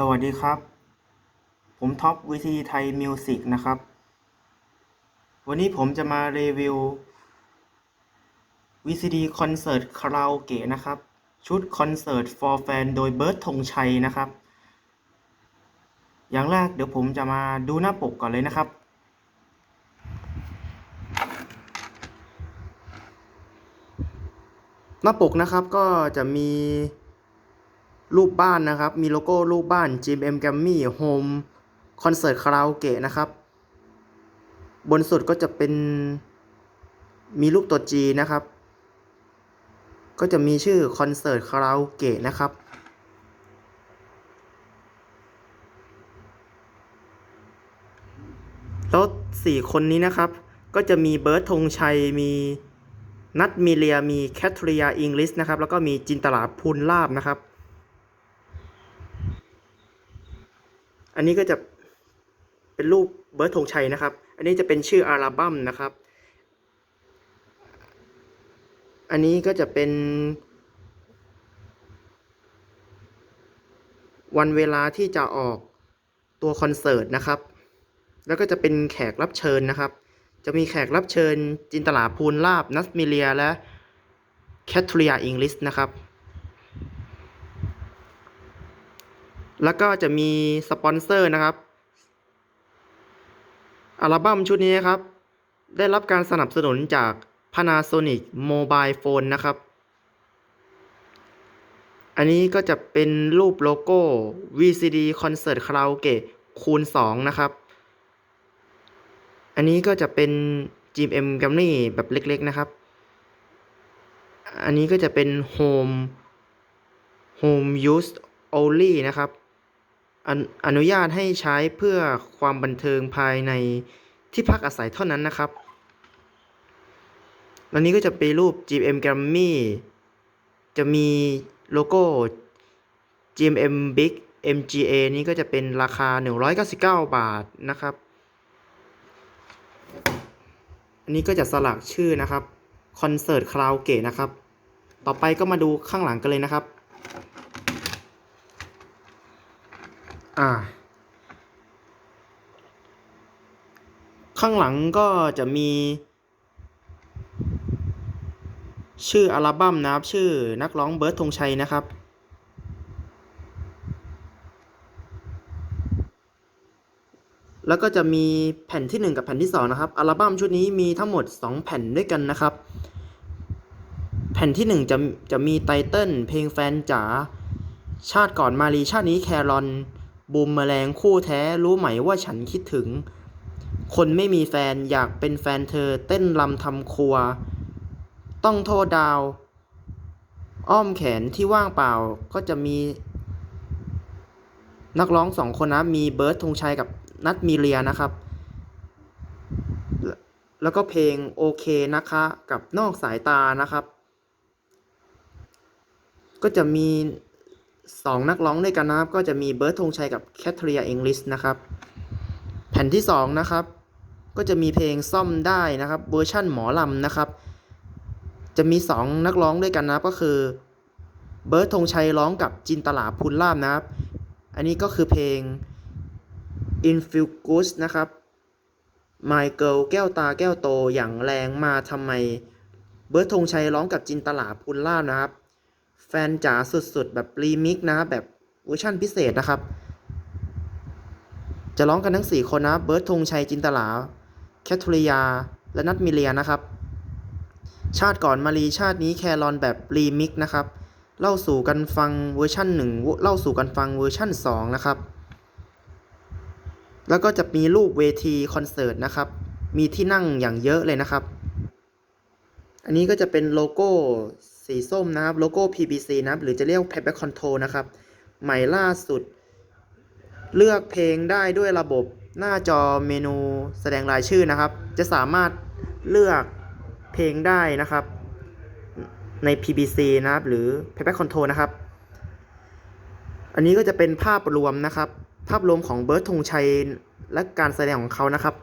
สวัสดีครับ ผมท็อปวิธีไทยมิวสิกนะครับ วันนี้ผมจะมารีวิว VCD คอนเสิร์ตคาราโอเกะนะครับ ชุดคอนเสิร์ต for fan โดยเบิร์ดธงชัยนะครับ อย่างแรกเดี๋ยวผมจะมาดูหน้าปกก่อนเลยนะครับ หน้าปกนะครับก็จะมี รูปบ้านนะครับ มีโลโก้รูปบ้าน GMM Grammy Home Concert Karaoke นะครับ บนสุดก็จะเป็นมีรูปตัว G นะครับ ก็จะมีชื่อคอนเสิร์ตคาราโอเกะนะครับ แล้วสี่คนนี้นะครับ ก็จะมีเบิร์ดธงชัย มีนัทมีเลีย มีแคทริยาอิงลิสนะครับ แล้วก็มีจินตลาพูนลาบนะครับ อันนี้ก็จะเป็นรูปเบิร์ดธงชัยนะครับ อันนี้จะเป็นชื่ออัลบั้มนะครับ อันนี้ก็จะเป็น วันเวลาที่จะออกตัวคอนเสิร์ตนะครับ แล้วก็จะเป็นแขกรับเชิญนะครับ จะมีแขกรับเชิญจินตลาภูลลาบนัสมิเลียและแคทริยาอิงลิสนะครับ แล้วก็จะมีสปอนเซอร์นะครับ อัลบั้มชุดนี้นครับ ได้รับการสนับสนุนจาก Panasonic Mobile Phone นะครับ อันนี้ก็จะเป็นรูปโลโก้ VCD Concert Karaoke คูณ 2 นะครับ อันนี้ก็จะเป็น GM Grammy แบบเล็กๆนะครับ อันนี้ก็จะเป็น Home Home Use Only นะครับ อนุอนุญาตให้ใช้เพื่อความบันเทิงภายในที่พักอาศัยเท่านั้นนะครับแล้วนี้ก็จะเป็นรูป GM Grammy จะมีโลโก้ GMM Big MGA นี้ก็จะเป็นราคา 199 บาทนะครับ อันนี้ก็จะสลักชื่อนะครับ คอนเสิร์ตคาราโอเกะนะครับ ต่อไปก็มาดูข้างหลังกันเลยนะครับ อ่า ข้างหลังก็จะมี ชื่ออัลบั้มนะครับ ชื่อนักร้องเบิร์ดธงชัยนะครับ แล้วก็จะมีแผ่นที่ 1 กับแผ่นที่ 2 นะครับ อัลบั้มชุดนี้มีทั้งหมด 2 แผ่นด้วยกันนะครับ แผ่นที่ 1 จะจะมีไตเติ้ลเพลงแฟนจ๋าชาติก่อนมารีชาตินี้แครอน บูมแมลงคู่แท้รู้ไหมว่าฉันคิดถึง คนไม่มีแฟนอยากเป็นแฟนเธอเต้นรำทำครัว ต้องโทษดาว อ้อมแขนที่ว่างเปล่าก็จะมี นักร้องสองคนนะ มีเบิร์ดธงชัยกับนัทมีเลียนะครับ แล้วก็เพลงโอเคนะคะ กับนอกสายตานะครับ ก็จะมี สองนักร้องด้วยกันนะครับ ก็จะมีเบิร์ดธงชัยกับแคทเริยาเองลิสนะครับ แผ่นที่สองนะครับ ก็จะมีเพลงซ่อมได้นะครับเวอร์ชั่นหมอลำนะครับ จะมีสองนักร้องด้วยกันนะครับก็คือเบิร์ดธงชัยร้องกับจินตลาพูนลาบนะครับ อันนี้ก็คือเพลง i n f u g u s นะครับ My Girl แก้วตาแก้วโตอย่างแรงมาทำไม เบิร์ดธงชัยร้องกับจินตลาพูนลาบนะครับ แฟนจ๋าสุดๆ แบบรีมิกนะ แบบเวอร์ชั่นพิเศษนะครับ จะร้องกันทั้ง 4 คนนะ เบิร์ดธงชัยจินตลา แคทริยา และนัทมิเลียนะครับ ชาติก่อนมารีชาตินี้แครอนแบบรีมิกนะครับ เล่าสู่กันฟังเวอร์ชั่น1เล่าสู่กันฟังเวอร์ชั่น 2 นะครับ แล้วก็จะมีรูปเวทีคอนเสิร์ตนะครับ มีที่นั่งอย่างเยอะเลยนะครับ อันนี้ก็จะเป็นโลโก้ สีส้มนะครับโลโก้ PBC นะครับหรือจะเรียก Playback Control นะครับใหม่ล่าสุด เลือกเพลงได้ด้วยระบบหน้าจอเมนูแสดงรายชื่อนะครับ จะสามารถเลือกเพลงได้นะครับ ใน PBC นะครับ หรือ Playback Control นะครับ อันนี้ก็จะเป็นภาพรวมนะครับ ภาพรวมของเบิร์ดธงชัยและการแสดงของเขานะครับ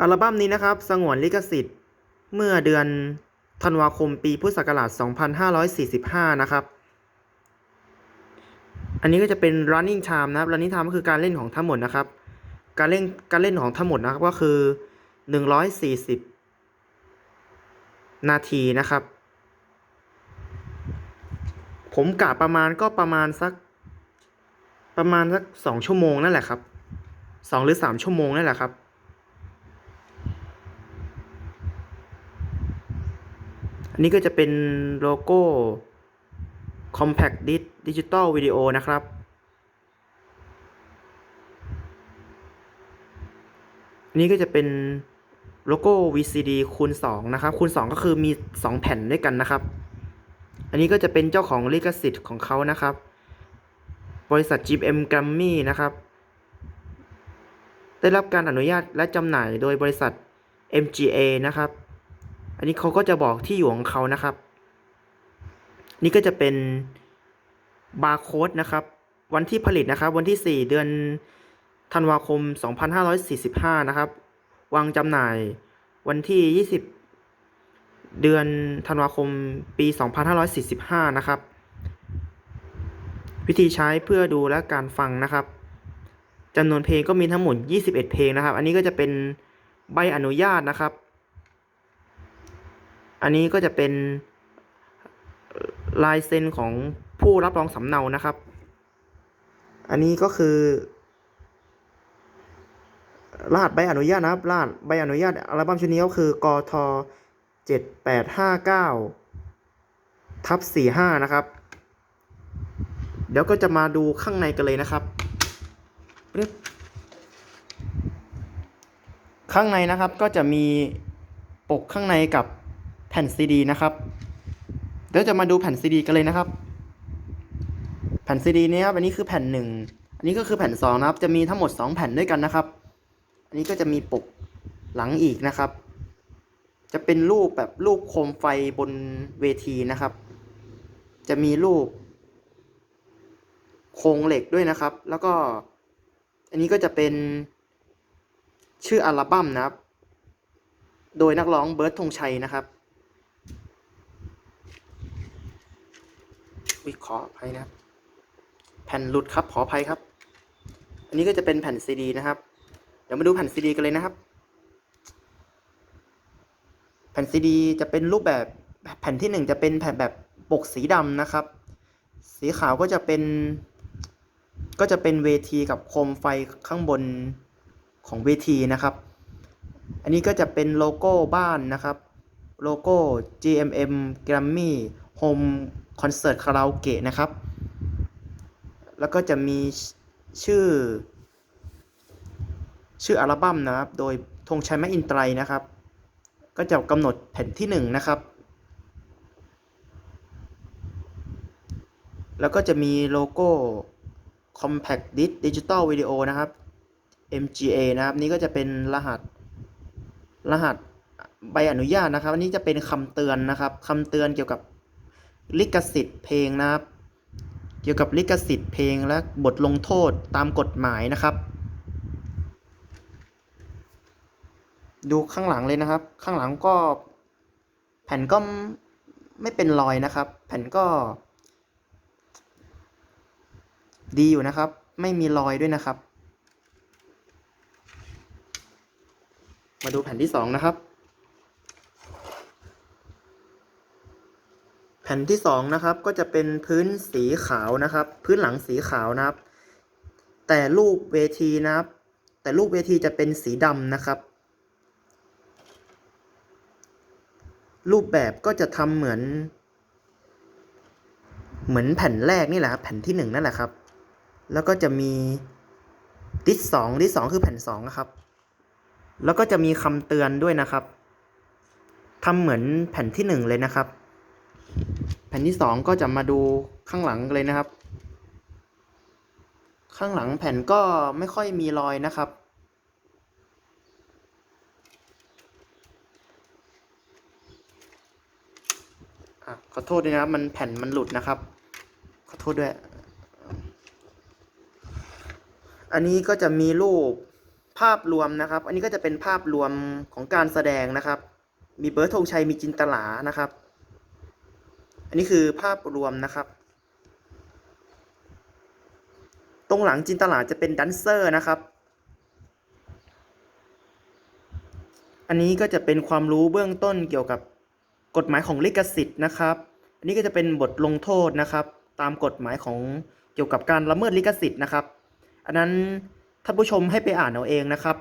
อัลบั้มนี้นะครับ สงวนลิขสิทธิ์เมื่อเดือน ธันวาคมปีพุทธศักราช 2545 นะครับ อันนี้ก็จะเป็น running time นะครับ running time ก็คือการเล่นของทั้งหมดนะครับ การเล่นการเล่นของทั้งหมดนะครับก็คือ 140 นาทีนะครับ ผมกะประมาณก็ประมาณสัก ประมาณสักสองชั่วโมงนั่นแหละครับสองหรือสามชั่วโมงนั่นแหละครับ นนี้ก็จะเป็นโลโก้ Compact digital Video นะครับนนี้ก็จะเป็นโลโก้ VCD คูณ 2 นะครับ คูณ 2 ก็คือมี 2 แผ่นด้วยกันนะครับ อันนี้ก็จะเป็นเจ้าของลิขสิทธิ์ของเขานะครับ บริษัท GM Grammy นะครับ ได้รับการอนุญาตและจำหน่ายโดยบริษัท MGA นะครับ อันนี้เขาก็จะบอกที่อยู่ของเขานะครับ นี่ก็จะเป็นบาร์โค้ดนะครับ วันที่ผลิตนะครับ วันที่ 4 เดือนธันวาคม 2545 นะครับ วางจำหน่ายวันที่ 20 เดือนธันวาคมปี 2545 นะครับ วิธีใช้เพื่อดูและการฟังนะครับจำนวนเพลงก็มีทั้งหมด 21 เพลงนะครับ อันนี้ก็จะเป็นใบอนุญาตนะครับ อันนี้ก็จะเป็นลายเซ็นของผู้รับรองสำเนานะครับ อันนี้ก็คือรหัสใบอนุญาตนะครับรหัสใบอนุญาตอัลบั้มชุดนี้ก็คือกทเจ็ดแปดห้าเก้าทับสี่ห้านะครับ เดี๋ยวก็จะมาดูข้างในกันเลยนะครับปึ๊บข้างในนะครับก็จะมีปกข้างในกับ แผ่นซีดีนะครับเดี๋ยวจะมาดูแผ่นซีดีกันเลยนะครับ แผ่นซีดีนี้ครับอันนี้คือแผ่นหนึ่งอันนี้ก็คือแผ่นสองนะครับ จะมีทั้งหมดสองแผ่นด้วยกันนะครับ อันนี้ก็จะมีปกหลังอีกนะครับ จะเป็นรูปแบบรูปโคมไฟบนเวทีนะครับ จะมีรูป โครงเหล็กด้วยนะครับ แล้วก็ อันนี้ก็จะเป็นชื่ออัลบั้มนะครับ โดยนักร้องเบิร์ตธงชัยนะครับ วิขออภัยนะครับ แผ่นหลุดครับขออภัยครับ อันนี้ก็จะเป็นแผ่นซีดีนะครับ เดี๋ยวมาดูแผ่นซีดีกันเลยนะครับ แผ่นซีดีจะเป็นรูปแบบแผ่นที่หนึ่งจะเป็นแผ่นแบบปกสีดำนะครับ สีขาวก็จะเป็น ก็จะเป็นเวทีกับโคมไฟข้างบนของเวทีนะครับ อันนี้ก็จะเป็นโลโก้บ้านนะครับ โลโก้ GMM Grammy Home Concert Karaoke นะครับ แล้วก็จะมีชื่อ ชื่ออัลบั้มนะครับ โดยธงชัยแมคอินไตรนะครับ ก็จะกำหนดแผ่นที่หนึ่งนะครับ แล้วก็จะมีโลโก้ Compact Disc Digital Video นะครับ MGA นะครับ นี่ก็จะเป็นรหัส รหัสใบอนุญาตนะครับ อันนี้จะเป็นคำเตือนนะครับคำเตือนเกี่ยวกับ ลิขสิทธิ์เพลงนะครับ เกี่ยวกับลิขสิทธิ์เพลงและบทลงโทษตามกฎหมายนะครับ ดูข้างหลังเลยนะครับ ข้างหลังก็แผ่นก็ไม่เป็นรอยนะครับ แผ่นก็ ดีอยู่นะครับ ไม่มีรอยด้วยนะครับ มาดูแผ่นที่สองนะครับ ผ่นที่สองนะครับก็จะเป็นพื้นสีขาวนะครับ พื้นหลังสีขาวนะครับ แต่รูปเวทีนะครับ แต่รูปเวทีจะเป็นสีดำนะครับ รูปแบบก็จะทำเหมือน เหมือนแผ่นแรกนี่แหละครับแผ่นที่หนึ่งนั่นแหละครับ แล้วก็จะมีดิสสองดิสสองคือแผ่นสองนะครับ แล้วก็จะมีคำเตือนด้วยนะครับทำเหมือนแผ่นที่หนึ่งเลยนะครับ แผ่นที่สองก็จะมาดูข้างหลังเลยนะครับ ข้างหลังแผ่นก็ไม่ค่อยมีรอยนะครับ ขอโทษด้วยนะครับ มันแผ่นมันหลุดนะครับ ขอโทษด้วย อันนี้ก็จะมีรูปภาพรวมนะครับ อันนี้ก็จะเป็นภาพรวมของการแสดงนะครับ มีเบิร์ดธงชัย มีจินตลานะครับ อันนี้คือภาพรวมนะครับ ตรงหลังจินตลาจะเป็นดันเซอร์นะครับ อันนี้ก็จะเป็นความรู้เบื้องต้นเกี่ยวกับกฎหมายของลิขสิทธิ์นะครับ อันนี้ก็จะเป็นบทลงโทษนะครับ ตามกฎหมายของเกี่ยวกับการละเมิดลิขสิทธิ์นะครับ อันนั้นท่านผู้ชมให้ไปอ่านเอาเองนะครับ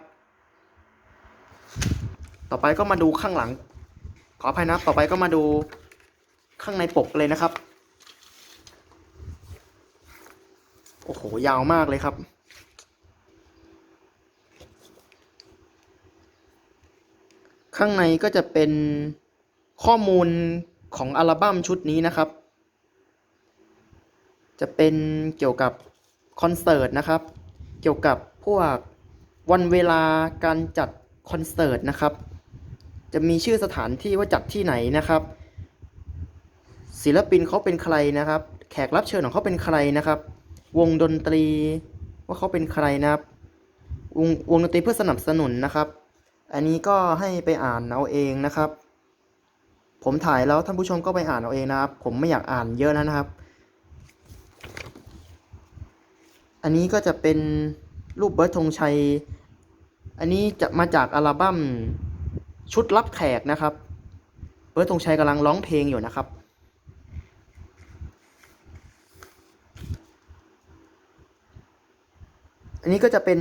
ต่อไปก็มาดูข้างหลัง ขออภัยนะ ต่อไปก็มาดู ข้างในปกเลยนะครับ โอ้โห ยาวมากเลยครับ ข้างในก็จะเป็นข้อมูลของอัลบั้มชุดนี้นะครับ จะเป็นเกี่ยวกับคอนเสิร์ตนะครับ เกี่ยวกับพวกวันเวลาการจัดคอนเสิร์ตนะครับ จะมีชื่อสถานที่ว่าจัดที่ไหนนะครับ ศิลปินเขาเป็นใครนะครับ แขกรับเชิญของเขาเป็นใครนะครับ วงดนตรีว่าเขาเป็นใครนะครับ วงวงดนตรีเพื่อสนับสนุนนะครับ อันนี้ก็ให้ไปอ่านเอาเองนะครับ ผมถ่ายแล้วท่านผู้ชมก็ไปอ่านเอาเองนะครับ ผมไม่อยากอ่านเยอะนะครับ อันนี้ก็จะเป็นรูปเบิร์ดธงชัย อันนี้จะมาจากอัลบั้มชุดรับแขกนะครับ เบิร์ดธงชัยกำลังร้องเพลงอยู่นะครับ อันนี้ก็จะเป็น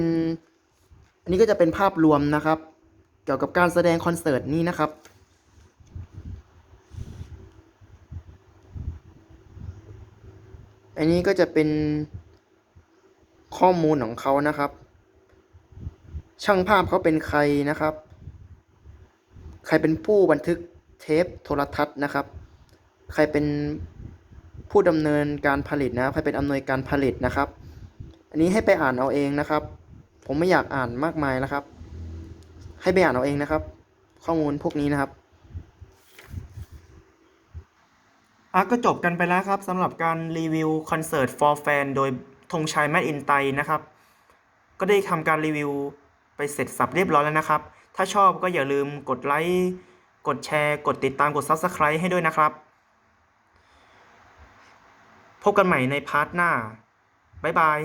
อันนี้ก็จะเป็นภาพรวมนะครับ เกี่ยวกับการแสดงคอนเสิร์ตนี้นะครับอันนี้ก็จะเป็นข้อมูลของเขานะครับ ช่างภาพเขาเป็นใครนะครับ ใครเป็นผู้บันทึกเทปโทรทัศน์นะครับ ใครเป็นผู้ดำเนินการผลิตนะ ใครเป็นอำนวยการผลิตนะครับ อันนี้ให้ไปอ่านเอาเองนะครับ ผมไม่อยากอ่านมากมายนะครับ ให้ไปอ่านเอาเองนะครับ ข้อมูลพวกนี้นะครับอะก็จบกันไปแล้วครับสำหรับการรีวิวคอนเสิร์ต for fan โดยธงชัยแมดอินไตนะครับ ก็ได้ทำการรีวิวไปเสร็จสับเรียบร้อยแล้วนะครับ ถ้าชอบก็อย่าลืมกดไลค์กดแชร์ กดติดตามกด Subscribe ให้ด้วยนะครับ พบกันใหม่ในพาร์ทหน้า บ๊ายบาย